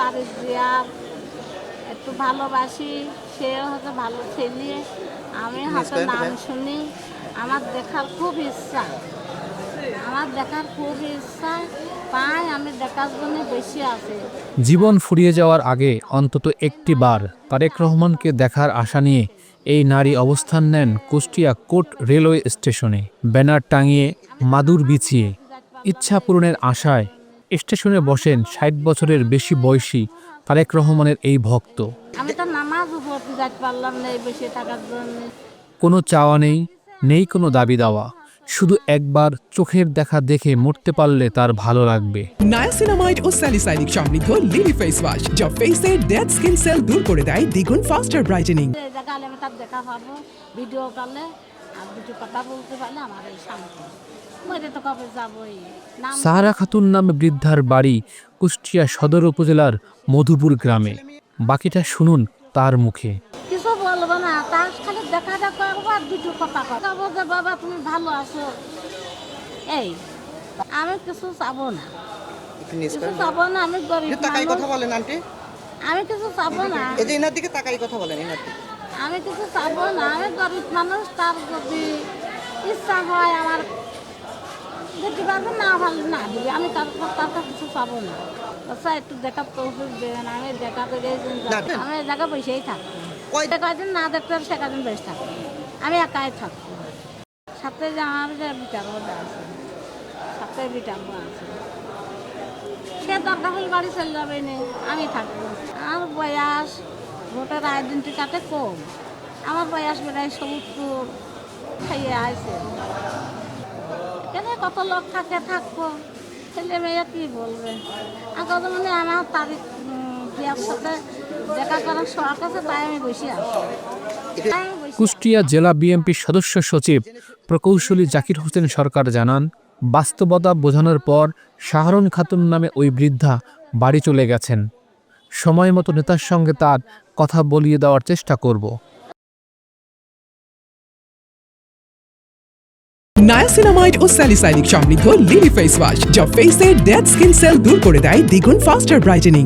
তারিখ দিয়া একটু ভালোবাসি সেও হচ্ছে ভালো ছেলে। আমি হয়তো নাম শুনি। আমার দেখার খুব ইচ্ছা। আমার দেখার খুব ইচ্ছা। তাই আমি দেখার জন্য বেশি আছি। জীবন ফুরিয়ে যাওয়ার আগে অন্তত একটি বার তারেক রহমানকে দেখার আশা নিয়ে এই নারী অবস্থান নেন কুষ্টিয়া কোট রেলওয়ে স্টেশনে। ব্যানার টাঙিয়ে মাদুর বিছিয়ে। ইচ্ছা পূরণের আশায় স্টেশনে বসেন ষাট বছরের বেশি বয়সী তারেক রহমানের এই ভক্ত। আমি তো নামাজ যাইতে পারলাম না এই বেশি টাকার জন্য। কোনো চাওয়া নেই নেই কোনো দাবি দাওয়া। শুধু একবার চোখের দেখা দেখে মরতে পারলে তার ভালো লাগবে। নায়াসিনামাইড ও স্যালিসাইনিক সমৃদ্ধ লিলি ফেস ওয়াশ যা ফেসের ডেড স্কিন সেল দূর করে দেয় দ্বিগুণ ফাস্টার ব্রাইটেনিং। দেখা পাবো ভিডিও কলে আর দুটো কথা বলতে পারলে আমার এই শান্তি। মরে তো কবে যাবোই? নাম সাহারা খাতুন নামে বৃদ্ধার বাড়ি কুষ্টিয়া সদর উপজেলার মধুপুর গ্রামে। বাকিটা শুনুন তার মুখে। কিছু বলব না তার খালি দেখা দেখা আর দুটো কথা করব যে বাবা তুমি ভালো আছো? এই আমি কিছু চাবো না। কিছু চাবো না আমি গরিব তাকাই কথা বলেন আন্টি। আমি কিছু চাবো না। এই যে এনার দিকে তাকাই কথা বলেন এনার দিকে। আমি কিছু চাবো না আমি গরিব মানুষ তার যদি ইচ্ছা হয় আমার দিতে পারবে না ভালো না দিবে। আমি তার তার কিছু চাবো না। আচ্ছা একটু দেখার তৌফিক দেবেন আমি দেখা করে। আমি জায়গায় বসেই থাকব। কয়দিন না দেখতে পারি সে কদিন বেশ থাকব। আমি একাই থাকব। সাথে যে আমার যে বিটার আছে সাথে বিটার আছে। সে দরকার হলে বাড়ি চলে যাবে নে আমি থাকব। আর বয়স ভোটার আইডেন্টি কার্ডে কম। আমার বয়স বেড়ায় সত্তর, খাইয়ে আছে এখানে কত লোক থাকে, থাকব। ছেলে মেয়ে কি বলবে? আর কত মানে আমার তারিখ বিয়ার সাথে দেখা করার শখ আছে, তাই আমি বসে আছি। কুষ্টিয়া জেলা বিএনপির সদস্য সচিব প্রকৌশলী জাকির হোসেন সরকার জানান, বাস্তবতা বোঝানোর পর শাহরুন খাতুন নামে ওই বৃদ্ধা বাড়ি চলে গেছেন। সময় মতো নেতার সঙ্গে তার কথা বলিয়ে দেওয়ার চেষ্টা করব। নায়াসিনামাইড ও স্যালিসাইনিক সমৃদ্ধ লিলি ফেস ওয়াশ যা ফেসের ডেড স্কিন সেল দূর করে দেয় দ্বিগুণ ফাস্টার ব্রাইটেনিং